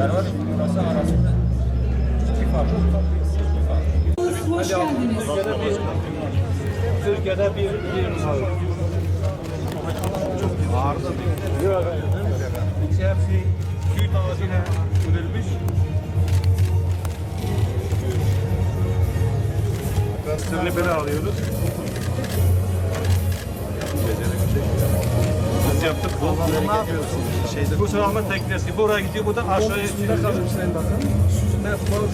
Ervan Yunası arasında hiçbir fark yok. Hoş geldiniz. Türkiye'de bir, bir numara. Ağırda bir. Yok. İçi hepsi tüy tavasıyla sürülmüş. Sırlı beni alıyoruz. Yaptık. Bu, ne yapıyorsun? Şeyde. Bu sıralama teknesi. Buraya gidiyor, buradan aşağıya sürüyor. Sayın Bakan. Süzme balık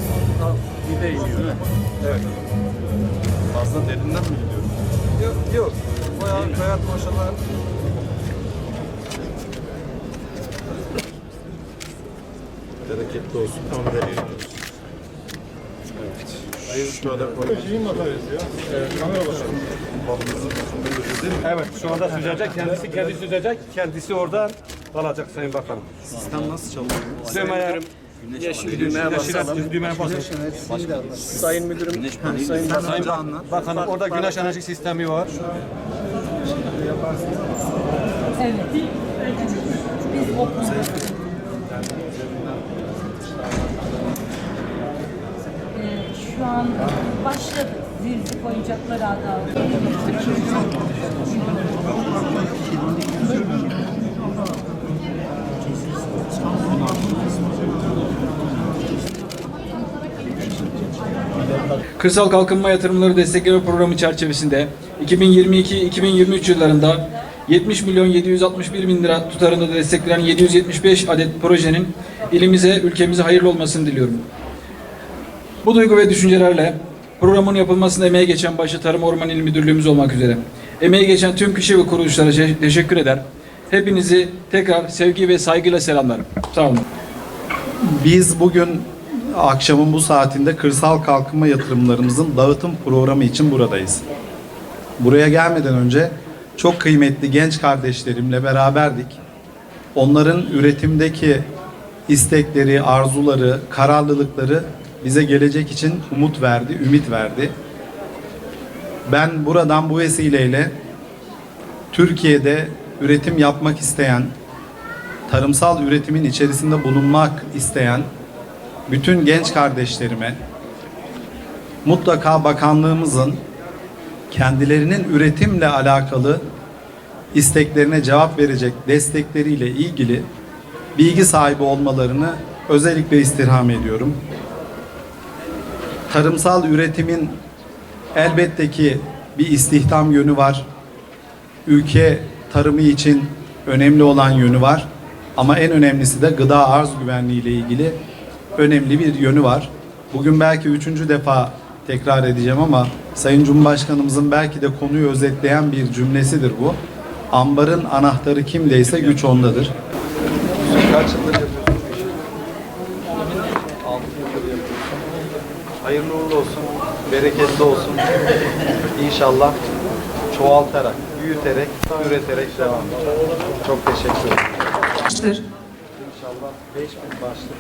bir de iniyor. Evet. Fazla derinden mi gidiyor? Yok, yok. Bayağı hayat maşallah. Bereketli olsun. Tam veriyoruz. Evet. Şöyle koyayım. Evet, şu anda süzecek. Kendisi kendi süzecek. Kendisi oradan kalacak Sayın Bakanım. Sistem nasıl çalışıyor? Düğmeye yeşil düğmeye basalım. Düğmeye basalım. Sayın Müdürüm, Sayın Sen önce anlat. Bakanım orada güneş enerji sistemi var. Evet. Biz o konuda. Şu an başladı. Zilzik oyuncakları adı. Kırsal Kalkınma Yatırımları Destekleme Programı çerçevesinde 2022-2023 yıllarında 70 milyon 761 bin lira tutarında desteklenen 775 adet projenin ilimize, ülkemize hayırlı olmasını diliyorum. Bu duygu ve düşüncelerle programın yapılmasında emeği geçen başta Tarım Orman İl Müdürlüğümüz olmak üzere emeği geçen tüm kişi ve kuruluşlara te- teşekkür eder. Hepinizi tekrar sevgi ve saygıyla selamlarım. Sağ olun. Biz bugün akşamın bu saatinde kırsal kalkınma yatırımlarımızın dağıtım programı için buradayız. Buraya gelmeden önce çok kıymetli genç kardeşlerimle beraberdik. Onların üretimdeki istekleri, arzuları, kararlılıkları bize gelecek için umut verdi, ümit verdi. Ben buradan bu vesileyle Türkiye'de üretim yapmak isteyen, tarımsal üretimin içerisinde bulunmak isteyen bütün genç kardeşlerime mutlaka bakanlığımızın kendilerinin üretimle alakalı isteklerine cevap verecek destekleriyle ilgili bilgi sahibi olmalarını özellikle istirham ediyorum. Tarımsal üretimin elbette ki bir istihdam yönü var. Ülke tarımı için önemli olan yönü var. Ama en önemlisi de gıda arz güvenliği ile ilgili önemli bir yönü var. Bugün belki üçüncü defa tekrar edeceğim ama Sayın Cumhurbaşkanımızın belki de konuyu özetleyen bir cümlesidir bu. Ambarın anahtarı kimdeyse güç ondadır. Kaç yıldır Hayırlı uğurlu olsun, bereketli olsun. İnşallah çoğaltarak, büyüterek, üreterek devam edeceğiz. Çok teşekkür ederim. İnşallah 5000 başlık.